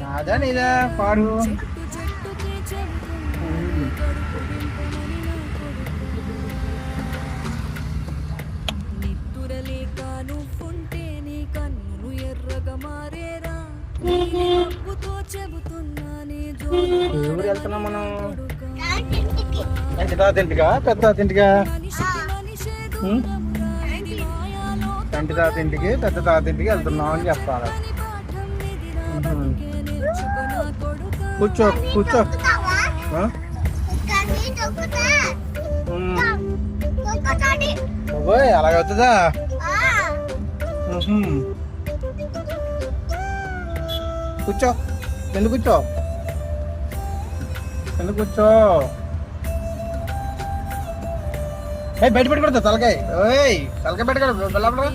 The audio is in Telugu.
నాదా నీదా? పాడు. చెట్టు చెట్టుకి చెబుతున్నా కడుపు వింపమని నా కొడుకు నిద్దురలేక నువ్వుంటే నీ కన్నులు ఎర్రగా మారేరా. నీ నవ్వుతో చెబుతున్నా నీ జోడు ఊరు వెళ్తున్నాం మనం. తాత ఇంటికా పెద్ద తాత తంటి తాత ఇంటికి పెద్ద తాత ఇంటికి వెళ్తున్నాం అని చెప్పాలి. కూర్చో. కూర్చో అలాగ ఉహుం. కూర్చో. ఎందుకు కూర్చో? ఎందుకు కూర్చో? బయట పెట్టుకోవద్దు తలకాయ. ఓయ్ తలకాయ పెట్టుకోడు లోపల